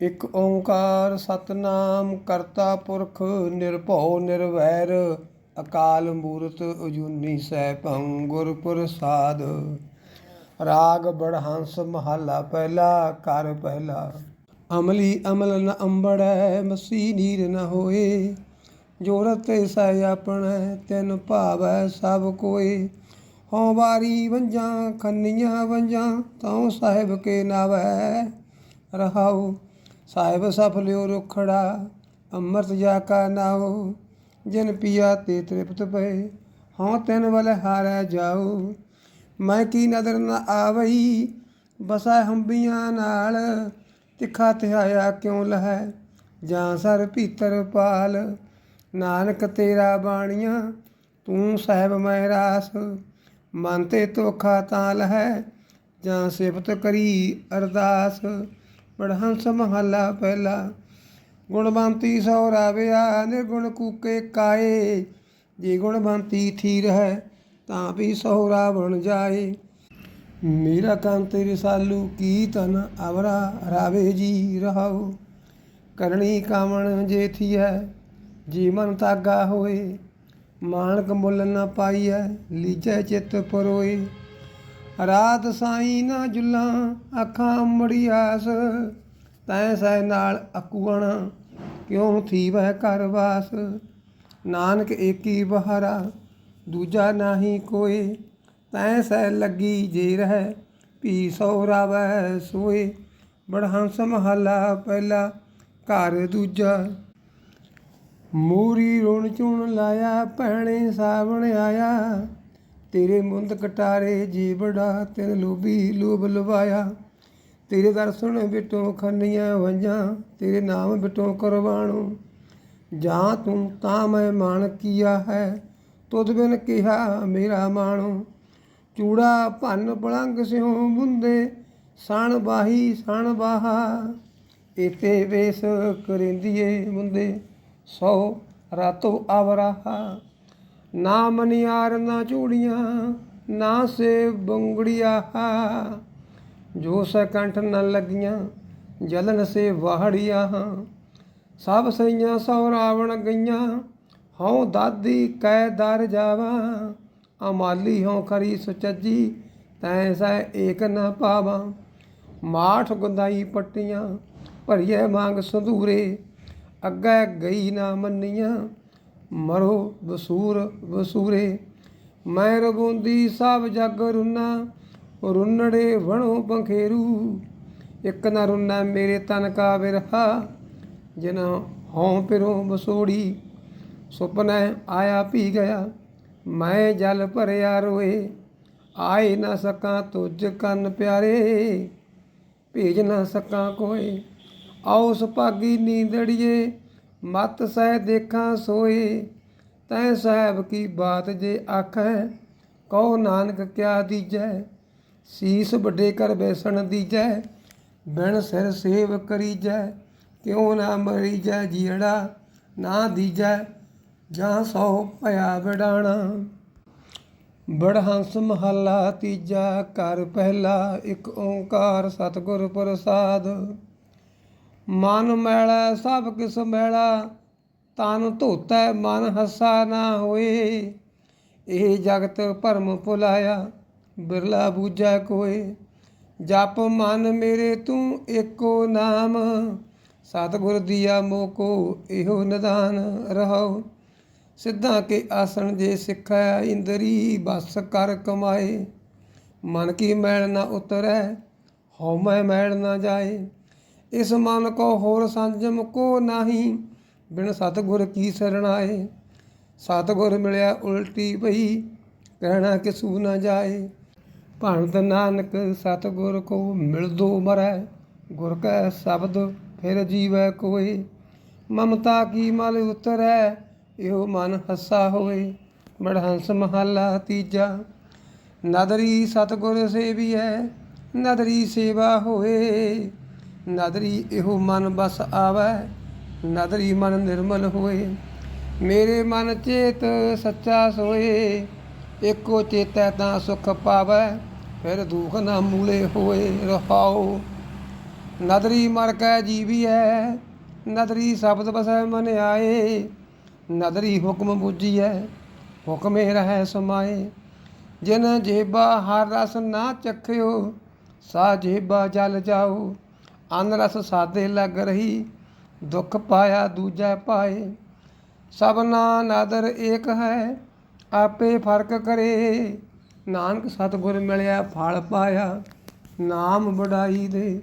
ਇੱਕ ਓੰਕਾਰ ਸਤਨਾਮ ਕਰਤਾ ਪੁਰਖ ਨਿਰਭਉ ਨਿਰਵੈਰ, ਅਕਾਲ ਮੂਰਤ ਅਜੂਨੀ ਸੈਭੰ ਗੁਰ ਪ੍ਰਸਾਦ। ਰਾਗ ਬੜਹੰਸ ਮਹੱਲਾ ਪਹਿਲਾ ਕਰ ਪਹਿਲਾ। ਅਮਲੀ ਅਮਲ ਨ ਅੰਬੜੈ, ਮਸੀ ਨੀਰ ਨ ਹੋਏ। ਜੋਰਤ ਸੈ ਆਪਣੈ, ਤਿਨ ਭਾਵੈ ਸਭ ਕੋਏ। ਹਉ ਵਾਰੀ ਵੰਜਾਂ, ਖੰਨੀਆਂ ਵੰਜਾਂ, ਤਉ ਸਾਹਿਬ ਕੇ ਨਾਵੈ। ਰਹਾਉ ਸਾਹਿਬ ਸਫਲਿਓ ਰੁਖੜਾ, ਅੰਮ੍ਰਿਤ ਜਾ ਕਾ ਨਾਉ, ਜਿਨ ਪੀਆ ਤੇ ਤ੍ਰਿਪਤ ਪਏ, ਹਉ ਤਿਨ ਵਲ ਹਾਰੈ ਜਾਉ। ਮੈਂ ਕੀ ਨਦਰ ਨ ਆਵਈ, ਬਸਾ ਹੰਬੀਆਂ ਨਾਲ, ਤਿੱਖਾ ਤਿਹਾਇਆ ਕਿਉ ਲਹੈ? ਜਾਂ ਸਰ ਭੀਤਰ ਪਾਲ ਨਾਨਕ ਤੇਰਾ ਬਾਣੀਆਂ, ਤੂੰ ਸਾਹਿਬ ਮੈਂ ਰਾਸ। ਮਨ ਤੇ ਧੋਖਾ ਤਾਂ ਲਹੈ, ਜਾਂ ਸਿਫਤ ਕਰੀ ਅਰਦਾਸ। ਬੜਹੰਸ ਮਹੱਲਾ ਪਹਿਲਾ। ਗੁਣਵੰਤੀ ਸੋ ਰਾਵਿਆ ਨਿਰਗੁਣ ਕੂਕੇ ਕਾਏ। ਜੇ ਗੁਣਵੰਤੀ ਥੀਰ ਹੈ, ਤਾਂ ਵੀ ਸੋ ਰਾਵਣ ਜਾਏ। ਮੇਰਾ ਕੰਤ ਰਸਾਲੂ ਕੀ ਤਨ ਅਵਰਾ ਰਾਵੇ ਜੀ ਰਹਾਉ। ਕਰਨੀ ਕਾਮਣ ਜੇ ਹੈ, ਜੀ ਮਨ ਤਾਗਾ ਹੋਏ। ਮਾਨਕ ਮੁੱਲ ਨ ਪਾਈਐ, ਲੀਜੈ ਚਿਤ ਪਰੋਏ। ਰਾਤ ਸਾਈ ਨਾ ਜੁੱਲਾਂ, ਅੱਖਾਂ ਮੜੀਆਸ ਤੈ ਸੈ ਨਾਲ ਅਕੂਣ ਕਿਉਂ ਥੀ ਵਹਿ ਘਰ ਵਾਸ? ਨਾਨਕ ਏਕੀ ਬਹਾਰਾ, ਦੂਜਾ ਨਾਹੀ ਕੋਏ। ਤੈ ਸੈ ਲੱਗੀ ਜੇ ਰਹਿ, ਭੀ ਸੋ ਰਾਵੈ ਸੋਏ। ਬੜਹੰਸ ਮਹੱਲਾ ਪਹਿਲਾ ਘਰ ਦੂਜਾ। ਮੂਰੀ ਰੁਣ ਚੁਣ ਲਾਇਆ, ਭੈਣੇ ਸਾਵਣ ਆਇਆ। ਤੇਰੇ ਮੁੰਦ ਕਟਾਰੇ ਜੀ ਬੜਾ ਤਿਨ ਲੋਭੀ ਲੋਭ ਲਵਾਇਆ। ਤੇਰੇ ਦਰਸ਼ਨ ਬਿਟੋ ਖੰਨੀਆਂ ਵੰਜਾਂ, ਤੇਰੇ ਨਾਮ ਬਿਟੋ ਕਰਵਾਣੋ ਜਾਂ ਤੂੰ ਤਾਂ ਮੈਂ ਮਾਨ ਕੀਆ ਹੈ, ਤੁਧ ਬਿਨ ਕਿਹਾ ਮੇਰਾ ਮਾਣੋ। ਚੂੜਾ ਭੰਨ ਪਲੰਗ ਸਿਉ ਬੁੰਦੇ, ਸਣ ਬਾਹੀ ਸਣ ਬਾਹਾ। ਇਤੇ ਵੇਸ ਕਰਿੰਦੀਏ ਮੁੰਦੇ, ਸੋ ਰਾਤੋ ਆਵਰਾਹਾ। ਨਾ ਮਨਿਆਰ, ਨਾ ਚੂੜੀਆਂ ਨਾ ਸੇ ਬੰਗੜੀਆ। ਜੋ ਸਕੰਠ ਨ ਲੱਗੀਆਂ, ਜਲਨ ਸੇ ਵਾਹੜੀਆਂ। ਸਭ ਸਈਆਂ ਸੌ ਰਾਵਣ ਗਈਆਂ, ਹਉ ਦਾਦੀ ਕੈ ਦਰ ਜਾਵਾ। ਅਮਾਲੀ ਹਉ ਖਰੀ ਸੁਚੱਜੀ, ਤੈ ਸੈ ਏਕ ਨ ਪਾਵਾਂ। ਮਾਠ ਗੁੰਦਾਈ ਪੱਟੀਆਂ ਭਰੀਏ ਮੰਗ ਸੰਧੂਰੇ। ਅੱਗੇ ਗਈ ਨਾ ਮੰਨੀਆਂ ਮਰੋ ਵਸੂਰ ਵਸੂਰੇ ਮੈਂ ਰਬੁੰਦੀ ਸਭ ਜਗ ਰੁਨਾ, ਰੁੰਨੜੇ ਵਣੋ ਪੰਖੇਰੂ। ਇੱਕ ਨਾ ਰੁਨਾ ਮੇਰੇ ਤਨ ਕਾ ਵਿਰਹਾ ਜਿਨ ਹਉ ਪਿਰੋ ਬਸੋੜੀ। ਸੁਪਨੈ ਆਇਆ ਪੀ ਗਿਆ, ਮੈਂ ਜਲ ਭਰਿਆ ਰੋਏ। ਆਏ ਨਾ ਸਕਾਂ ਤੁਝ ਕੰਨ ਪਿਆਰੇ, ਭੇਜ ਨਾ ਸਕਾਂ ਕੋਏ। ਆਉ ਸੁਭਾਗੀ ਨੀਂਦੜੀਏ ਮਤ ਸਹਿ ਦੇਖਾਂ ਸੋਏ ਤੈ ਸਾਹਿਬ ਕੀ ਬਾਤ ਜੇ ਆਖੈ ਕਹੋ ਨਾਨਕ ਕਿਆ ਦੀਜੈ? ਸੀਸ ਵੱਡੇ ਕਰ ਬੈਸਣ ਦੀਜੈ, ਬਿਨ ਸਿਰ ਸੇਵ ਕਰੀਜੈ, ਕਿਉ ਨਾ ਮਰੀਜੈ ਜੀੜਾ ਨਾ ਦੀਜੈ, ਜਾਂ ਸੋ ਭਇਆ ਵਿਡਾਣਾ। ਬੜਹੰਸ ਮਹੱਲਾ ਤੀਜਾ ਘਰ ਪਹਿਲਾ, ਇੱਕ ਓੰਕਾਰ ਸਤਿਗੁਰ ਪ੍ਰਸਾਦ। ਮਨ ਮੈਲਾ, ਸਭ ਕਿਸ ਮੈਲਾ, ਤਨ ਧੋਤਾ, ਮਨ ਹੱਸਾ ਨਾ ਹੋਏ। ਇਹ ਜਗਤ ਭਰਮ ਭੁਲਾਇਆ, ਬਿਰਲਾ ਬੂਝੈ ਕੋਏ। ਜਪ ਮਨ ਮੇਰੇ ਤੂੰ ਏਕੋ ਨਾਮ, ਸਤਿਗੁਰ ਦੀਆ ਮੋਕੋ ਇਹੋ ਨਿਦਾਨ ਰਹੋ ਸਿੱਧਾ ਕੇ ਆਸਣ ਜੇ ਸਿੱਖਿਆ ਇੰਦਰੀ ਬਸ ਕਰ ਕਮਾਏ। ਮਨ ਕੀ ਮੈਲ ਨਾ ਉਤਰੈ ਹਉ ਮੈਂ ਮੈਲ ਨਾ ਜਾਏ। ਇਸ ਮਨ ਕੋ ਹੋਰ ਸੰਜਮ ਕੋ ਨਾਹੀ, ਬਿਨ ਸਤਿਗੁਰ ਕੀ ਸਰਣਾਏ ਸਤਿਗੁਰ ਮਿਲਿਆ ਉਲਟੀ ਪਈ, ਕਹਿਣਾ ਕਿਸੂ ਨਾ ਜਾਏ? ਭਣਤ ਨਾਨਕ, ਸਤਿਗੁਰ ਕੋ ਮਿਲਦੋ ਮਰੈ, ਗੁਰ ਕੈ ਸ਼ਬਦ ਫਿਰ ਜੀਵੈ ਕੋਏ? ਮਮਤਾ ਕੀ ਮਲ ਉਤਰੈ, ਇਹੋ ਮਨ ਹੱਸਾ ਹੋਏ? ਬੜਹੰਸ ਮਹੱਲਾ ਤੀਜਾ, ਨਦਰੀ ਸਤਿਗੁਰ ਸੇਵੀਐ, ਨਦਰੀ ਸੇਵਾ ਹੋਏ? ਨਦਰੀ ਇਹੋ ਮਨ ਬਸ ਆਵੈ, ਨਦਰੀ ਮਨ ਨਿਰਮਲ ਹੋਏ। ਮੇਰੇ ਮਨ ਚੇਤ ਸੱਚਾ ਸੋਏ ਏਕੋ ਚੇਤੈ ਤਾਂ ਸੁਖ ਪਾਵੈ, ਫਿਰ ਦੁਖ ਨਾ ਮੂਲੇ ਹੋਏ ਰਹਾਉ ਨਦਰੀ ਮਰ ਕੈ ਜੀਵੀਐ, ਨਦਰੀ ਸ਼ਬਦ ਬਸੈ ਮਨ ਆਏ। ਨਦਰੀ ਹੁਕਮ ਬੁੱਝੀਐ, ਹੁਕਮੇ ਰਹਿ ਸਮਾਏ। ਜਿਨ ਜੇਬਾ ਹਰ ਰਸ ਨਾ ਚਖਿਓ, ਸਾ ਜੇਬਾ ਜਲ ਜਾਓ। ਅਨ ਰਸ ਸਾਦੇ ਲੱਗ ਰਹੀ, ਦੁੱਖ ਪਾਇਆ ਦੂਜਾ ਪਾਏ। ਸਭਨਾ ਨਾਦਰ ਏਕ ਹੈ, ਆਪੇ ਫ਼ਰਕ ਕਰੇ। ਨਾਨਕ ਸਤਿਗੁਰ ਮਿਲਿਆ, ਫਲ ਪਾਇਆ, ਨਾਮ ਵਡਾਈ ਦੇ।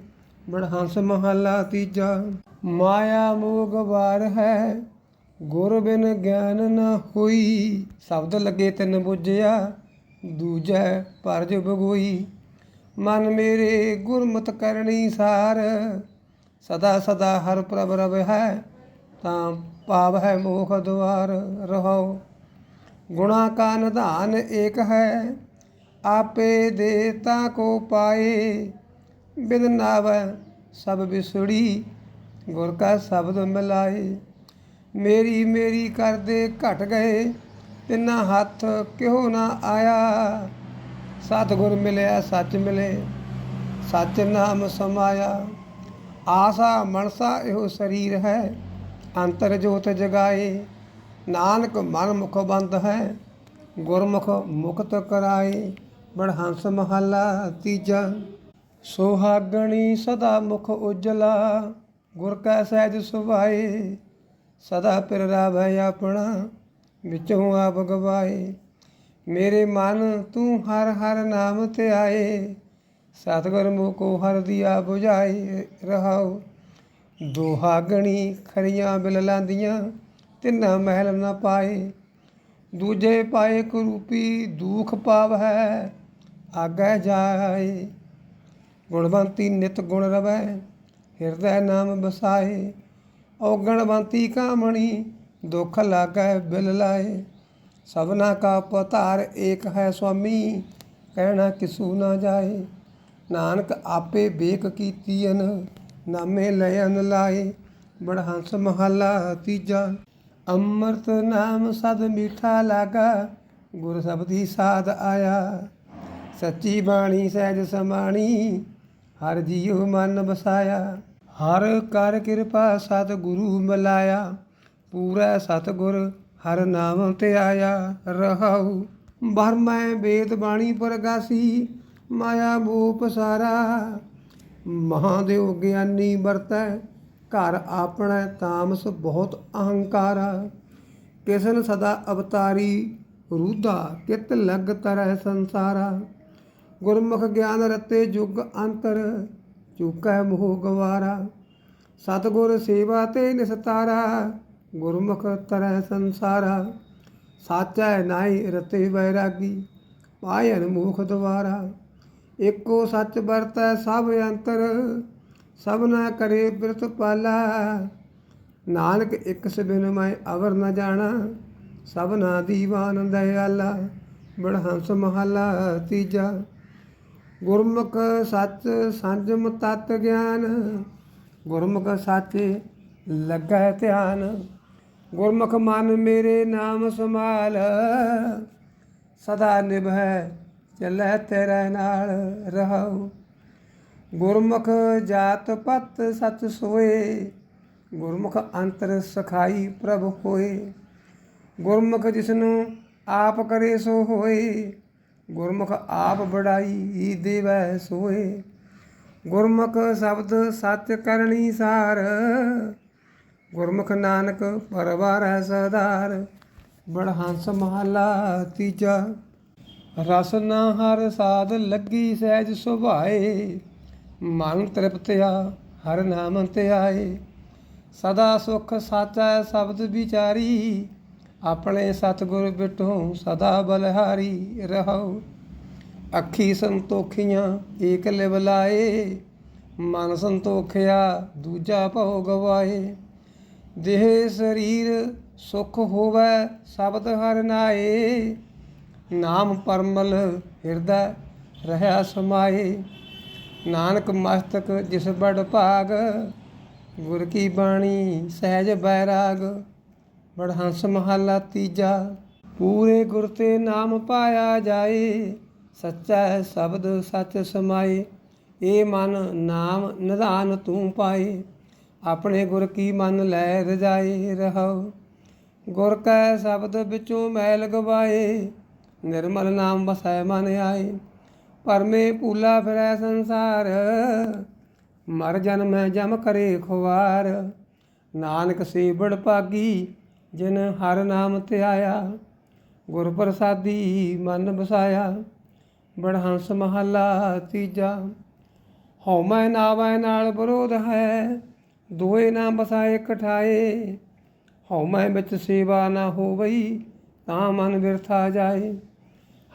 ਬੜਹੰਸ ਮਹਲਾ ਤੀਜਾ, ਮਾਇਆ ਮੋਗ ਵਾਰ ਹੈ, ਗੁਰ ਬਿਨ ਗਿਆਨ ਨਾ ਹੋਈ। ਸ਼ਬਦ ਲੱਗੇ ਤਿੰਨ ਬੁੱਝਿਆ, ਦੂਜੈ ਪਰਜ ਬਗੋਈ ਮਨ ਮੇਰੇ ਗੁਰਮਤ ਕਰਨੀ ਸਾਰ, ਸਦਾ ਸਦਾ ਹਰ ਪ੍ਰਭ ਰਵ ਹੈ, ਤਾਂ ਪਾਵ ਹੈ ਮੋਖ ਦੁਆਰ ਰਹੋ ਗੁਣਾ ਕਾ ਨਿਧਾਨ ਏਕ ਹੈ, ਆਪੇ ਦੇਤਾ ਕੋ ਪਾਏ, ਬਿਨ ਨਾਵੈ ਸਭ ਵਿਸੜੀ, ਗੁਰ ਕਾ ਸ਼ਬਦ ਮਿਲਾਏ। ਮੇਰੀ ਮੇਰੀ ਕਰਦੇ ਘਟ ਗਏ, ਤਿੰਨਾ ਹੱਥ ਕਿਉ ਨਾ ਆਇਆ ਸਤਿਗੁਰ ਮਿਲਿਆ, ਸੱਚ ਮਿਲੇ, ਸੱਚ ਨਾਮ ਸਮਾਇਆ। ਆਸਾ ਮਨਸਾ ਇਹੋ ਸਰੀਰ ਹੈ, ਅੰਤਰ ਜੋਤ ਜਗਾਏ। ਨਾਨਕ ਮਨ ਮੁਖ ਬੰਦ ਹੈ, ਗੁਰਮੁਖ ਮੁਕਤ ਕਰਾਏ। ਬੜਹੰਸ ਮਹੱਲਾ ਤੀਜਾ, ਸੁਹਾਗਣੀ ਸਦਾ ਮੁਖ ਉਜਲਾ। ਗੁਰ ਕੈ ਸਹਿਜ ਸੁਭਾਏ, ਸਦਾ ਪਿਰ ਰਾਭੈ ਆਪਣਾ, ਵਿੱਚੋਂ ਆਪ ਗਵਾਏ। ਮੇਰੇ ਮਨ ਤੂੰ ਹਰ ਹਰ ਨਾਮ ਤੇ ਆਏ। ਸਤਗੁਰ ਮੁਕੋ ਹਰ ਦੀਆ 부ਝਾਏ ਰਹਾਉ ਦੋਹਾਗਣੀ ਖਰੀਆਂ ਬਿਲ ਲਾਂਦੀਆਂ, ਤਿੰਨਾ ਮਹਿਲ ਨਾ ਪਾਏ। ਦੂਜੇ ਪਾਏ ਕਰੂਪੀ ਦੁਖ ਪਾਵ ਹੈ ਆਗੇ ਜਾਏ। ਗੁਣਵੰਤੀ ਨਿਤ ਗੁਣ ਰਵੈ ਹਿਰਦੈ ਨਾਮ ਬਸਾਏ ਔਗਣਵੰਤੀ ਕਾਮਣੀ, ਦੁਖ ਲਾਗੈ ਬਿਲ ਲਾਏ। ਸਭਨਾ ਕਾ ਪਤਾਰ ਏਕ ਹੈ ਸੁਆਮੀ, ਕਹਿਣਾ ਕਿਸੂ ਨਾ ਜਾਏ। ਨਾਨਕ ਆਪੇ ਬੇਕ ਕੀਤੀਨ ਨਾਮੇ ਲයਨ ਲਾਏ ਬੜਹੰਸ ਮਹਲਾ ਤੀਜਾ, ਅੰਮ੍ਰਿਤ ਨਾਮ ਸਦ ਮੀਠਾ ਲਾਗਾ। ਗੁਰ ਸਬਦੀ ਸਾਧ ਆਇਆ। ਸੱਚੀ ਬਾਣੀ ਸਹਿਜ ਸਮਾਣੀ, ਹਰ ਜੀਉ ਮਨ ਬਸਾਇਆ ਹਰ ਕਰ ਕਿਰਪਾ ਸਤ ਗੁਰੂ ਮਿਲਾਇਆ। ਪੂਰਾ ਸਤਗੁਰ ਹਰ ਨਾਮ ਤੇ ਆਇਆ ਰਹਾਉ। ਬਰਮੈ ਵੇਦ ਬਾਣੀ ਪ੍ਰਗਾਸੀ, ਮਾਇਆ ਮੋਹ ਪਸਾਰਾ ਮਹਾਦੇਵ ਗਿਆਨੀ ਵਰਤੈ, ਘਰ ਆਪਣਾ ਤਾਮਸ ਬਹੁਤ ਅਹੰਕਾਰ। ਕਿਸਨ ਸਦਾ ਅਵਤਾਰੀ ਰੂਦਾ ਕਿਤ ਲਗ ਤਰੈ ਸੰਸਾਰਾ। ਗੁਰਮੁਖ ਗਿਆਨ ਰਤੇ ਜੁਗ ਅੰਤਰ, ਚੁਕੈ ਮੋਹ ਗਵਾਰਾ। ਸਤਗੁਰ ਸੇਵਾ ਤੇ ਨਿਸਤਾਰਾ। ਗੁਰਮੁਖ ਤਰੈ ਸੰਸਾਰਾ, ਸਾਚੈ ਨਾਈ ਰਤੇ ਵੈਰਾਗੀ, ਪਾਇਨ ਮੂਖ ਦਵਾਰਾ ਏਕੋ ਸੱਚ ਵਰਤੈ ਸਭ ਅੰਤਰ ਸਭਨਾ ਕਰੇ ਬਿਰਤ ਪਾਲਾ। ਨਾਨਕ ਇੱਕ ਸਬਿਨ ਮੈਂ ਅਵਰ ਨ ਜਾਣਾ, ਸਭ ਨਾ ਦੀਵਾਨ ਦਇਆਲਾ ਬੜਹੰਸ ਮਹਲਾ ਤੀਜਾ। ਗੁਰਮੁਖ ਸੱਚ ਸੰਜਮ ਤਤ ਗਿਆਨ, ਗੁਰਮੁਖ ਸਾਚੇ ਲੱਗੈ ਧਿਆਨ। ਗੁਰਮੁਖ ਮਨ ਮੇਰੇ ਨਾਮ ਸਮਾਲ ਸਦਾ ਨਿਭੈ, ਚੱਲੈ ਤੇਰੇ ਨਾਲ ਰਹਾਉ। ਗੁਰਮੁਖ ਜਾਤ ਪਤ ਸਚ ਸੋਏ, ਗੁਰਮੁਖ ਅੰਤਰ ਸਖਾਈ ਪ੍ਰਭ ਹੋਏ। ਗੁਰਮੁਖ ਜਿਸਨੂੰ ਆਪ ਕਰੇ ਸੋ ਹੋਏ, ਗੁਰਮੁਖ ਆਪ ਬੜਾਈ ਦੇਵੈ ਸੋਏ। ਗੁਰਮੁਖ ਸ਼ਬਦ ਸੱਚ ਕਰਨੀ ਸਾਰ ਗੁਰਮੁਖ ਨਾਨਕ ਪਰਵਾਰੈ ਸਦਾਰ ਬੜਹੰਸ ਮਹਲਾ ਤੀਜਾ। ਰਸ ਨਾ ਹਰ ਸਾਧ ਲੱਗੀ ਸਹਿਜ ਸੁਭਾਏ, ਮਨ ਤ੍ਰਿਪਤਿਆ ਹਰ ਨਾਮ ਤੇ ਆਏ ਸਦਾ ਸੁਖ ਸਾਚਾ ਸ਼ਬਦ ਵਿਚਾਰੀ, ਆਪਣੇ ਸਤਿਗੁਰ ਬਿਟੋ ਸਦਾ ਬਲਹਾਰੀ ਰਹੋ। ਅੱਖੀ ਸੰਤੋਖੀਆਂ ਏਕ ਲਿਵ ਲਾਏ, ਮਨ ਸੰਤੋਖਿਆ ਦੂਜਾ ਭਉ ਗਵਾਏ ਦੇਹ ਸਰੀਰ ਸੁਖ ਹੋਵੇ, ਸ਼ਬਦ ਹਰ ਨਾਏ। ਨਾਮ ਪਰਮਲ ਹਿਰਦੈ ਰਹਾ ਸਮਾਏ। ਨਾਨਕ ਮਸਤਕ ਜਿਸ ਬੜ ਭਾਗ, ਗੁਰ ਕੀ ਬਾਣੀ ਸਹਿਜ ਬੈਰਾਗ। ਬੜਹੰਸ ਮਹਲਾ ਤੀਜਾ, ਪੂਰੇ ਗੁਰ ਤੇ ਨਾਮ ਪਾਇਆ ਜਾਏ। ਸੱਚਾ ਸ਼ਬਦ ਸੱਚ ਸਮਾਏ। ਏ ਮਨ ਨਾਮ ਨਿਧਾਨ ਤੂੰ ਪਾਏ। ਆਪਣੇ ਗੁਰ ਕੀ ਮਨ ਲੈ ਰਜਾਏ ਰਹੋ ਗੁਰ ਕੈ ਸ਼ਬਦ ਵਿੱਚੋਂ ਮੈਲ ਗਵਾਏ, ਨਿਰਮਲ ਨਾਮ ਵਸੈ ਮਨ ਆਏ। ਪਰਮੇ ਭੂਲਾ ਫਿਰੈ ਸੰਸਾਰ, ਮਰ ਜਨਮੈ ਜਮ ਕਰੇ ਖੁਆਰ ਨਾਨਕ ਸੇਵੜ ਭਾਗੀ, ਜਿਨ ਹਰ ਨਾਮ ਧਿਆਇਆ। ਗੁਰ ਪ੍ਰਸਾਦੀ ਮਨ ਵਸਾਇਆ, ਬੜਹੰਸ ਮਹੱਲਾ ਤੀਜਾ। ਹਉਮੈ ਨਾਵੈ ਨਾਲ ਵਿਰੋਧ ਹੈ ਦੋਏ ਨਾ ਬਸਾਏ ਇਕਠਾਏ ਹਉਮੈ ਵਿੱਚ ਸੇਵਾ ਨਾ ਹੋਵਈ, ਤਾਂ ਮਨ ਬਿਰਥਾ ਜਾਏ।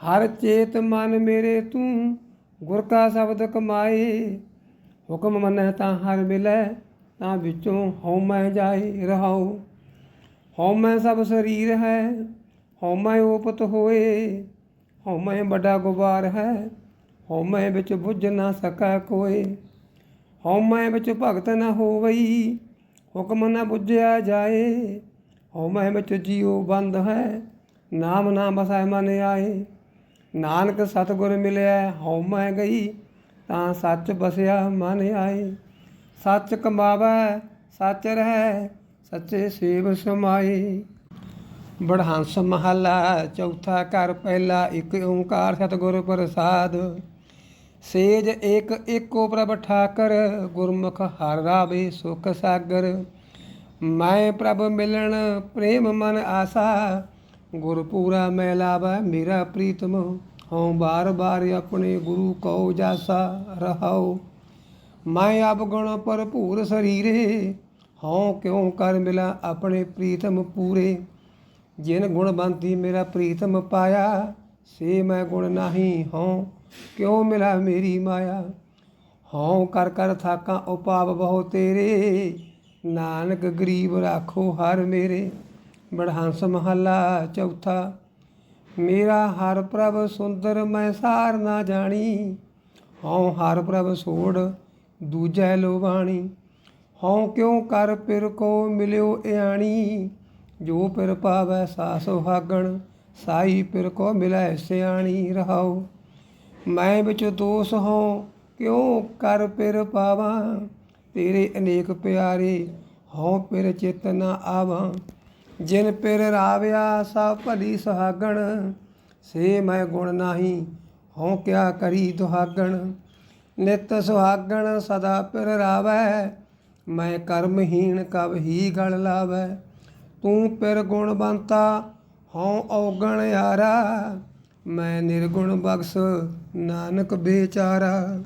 ਹਰ ਚੇਤ ਮਨ ਮੇਰੇ ਤੂੰ, ਗੁਰ ਕਾ ਸ਼ਬਦ ਕਮਾਏ। ਹੁਕਮ ਮੰਨੈ ਤਾਂ ਹਰ ਮਿਲੈ, ਤਾਂ ਵਿੱਚੋਂ ਹਉਮੈ ਜਾਏ ਰਹਾਉ। ਹਉਮੈ ਸਭ ਸਰੀਰ ਹੈ ਹਉਮੈ ਉਪਤ ਹੋਏ। ਹਉਮੈ ਵੱਡਾ ਗੁਬਾਰ ਹੈ ਹਉਮੈ ਵਿੱਚ ਬੁੱਝ ਨਾ ਸਕੈ ਕੋਏ। ਹਉਮੈ ਵਿੱਚ ਭਗਤ ਨਾ ਹੋਵਈ, ਹੁਕਮ ਨਾ ਬੁੱਝਿਆ ਜਾਏ। ਹਉਮੈ ਵਿੱਚ ਜੀਉ ਬੰਦ ਹੈ, ਨਾਮ ਨਾ ਬਸੈ ਮਨ ਆਏ। ਨਾਨਕ ਸਤਿਗੁਰ ਮਿਲਿਆ ਹਉਮੈ ਗਈ, ਤਾਂ ਸੱਚ ਬਸਿਆ ਮਨ ਆਏ। ਸੱਚ ਕਮਾਵੈ, ਸੱਚ ਰਹਿ, ਸੱਚੇ ਸੇਵ ਸਮਾਏ। ਬੜਹੰਸ ਮਹੱਲਾ, ਚੌਥਾ ਘਰ ਪਹਿਲਾ, ਇੱਕ ਓੰਕਾਰ ਸਤਿਗੁਰ ਪ੍ਰਸਾਦ। ਸੇਜ ਏਕ ਏਕੋ ਪ੍ਰਭ ਠਾਕਰ, ਗੁਰਮੁਖ ਹਰ ਰਾਵੇ ਸੁਖ ਸਾਗਰ। ਮੈਂ ਪ੍ਰਭ ਮਿਲਣ, ਪ੍ਰੇਮ ਮਨ ਆਸਾ। ਗੁਰ ਪੂਰਾ ਮੈਂ ਲਾਵਾ, ਮੇਰਾ ਪ੍ਰੀਤਮ। ਹਉ ਬਾਰ ਬਾਰ ਆਪਣੇ ਗੁਰੂ ਕਉ ਜਾਸਾ, ਰਹਾਉ। ਮੈਂ ਅਬ ਗੁਣ ਭਰਪੂਰ ਸਰੀਰੇ। ਹਉ ਕਿਉ ਕਰ ਮਿਲਾ ਆਪਣੇ ਪ੍ਰੀਤਮ ਪੂਰੇ। ਜਿਨ ਗੁਣਵੰਤੀ ਮੇਰਾ ਪ੍ਰੀਤਮ ਪਾਇਆ, ਸੇ ਮੈਂ ਗੁਣ ਨਹੀਂ, ਹਉ ਕਿਉ ਮਿਲਾ ਮੇਰੀ ਮਾਇਆ? ਹਉ ਕਰ ਕਰ ਥਾਕਾਂ ਉਪਾਵ ਬਹੁ ਤੇਰੇ। ਨਾਨਕ ਗਰੀਬ ਰਾਖੋ ਹਰ ਮੇਰੇ। ਬੜਹੰਸ ਮਹੱਲਾ ਚੌਥਾ। ਮੇਰਾ ਹਰ ਪ੍ਰਭ ਸੁੰਦਰ ਮੈਂ ਸਾਰ ਨਾ ਜਾਣੀ। ਹਉ ਹਰ ਪ੍ਰਭ ਸੋੜ ਦੂਜੈ ਲੋਵਾਣੀ ਹਉ ਕਿਉ ਕਰ ਪਿਰ ਕੋ ਮਿਲਿਓ ਇਆਣੀ। ਜੋ ਪਿਰ ਪਾਵੈ ਸਾ ਸੁਹਾਗਣ ਸਾਈ ਪਿਰ ਕੋ ਮਿਲੈ ਸਿਆਣੀ। ਰਹਾਉ ਮੈਂ ਵਿੱਚ ਦੋਸ ਹਉ ਕਿਉ ਕਰ ਪਿਰ ਪਾਵਾਂ? ਤੇਰੇ ਅਨੇਕ ਪਿਆਰੇ ਹਉ ਪਿਰ ਚਿਤ ਨ ਆਵਾਂ। ਜਿਨ ਪਿਰ ਰਾਵਿਆ ਸਾ ਭਲੀ ਸੁਹਾਗਣ, ਸੇ ਮੈਂ ਗੁਣ ਨਾਹੀ, ਹਉ ਕਿਆ ਕਰੀ ਦੁਹਾਗਣ? ਨਿਤ ਸੁਹਾਗਣ ਸਦਾ ਪਿਰ ਰਾਵੈ, ਮੈਂ ਕਰਮਹੀਣ ਕਬ ਹੀ ਗਲ ਲਾਵੈ। ਤੂੰ ਪਿਰ ਗੁਣਵੰਤਾ ਹਉ ਔਗਣ ਯਾਰਾ। ਮੈਂ ਨਿਰਗੁਣ ਬਖਸ਼ ਨਾਨਕ ਬੇਚਾਰਾ।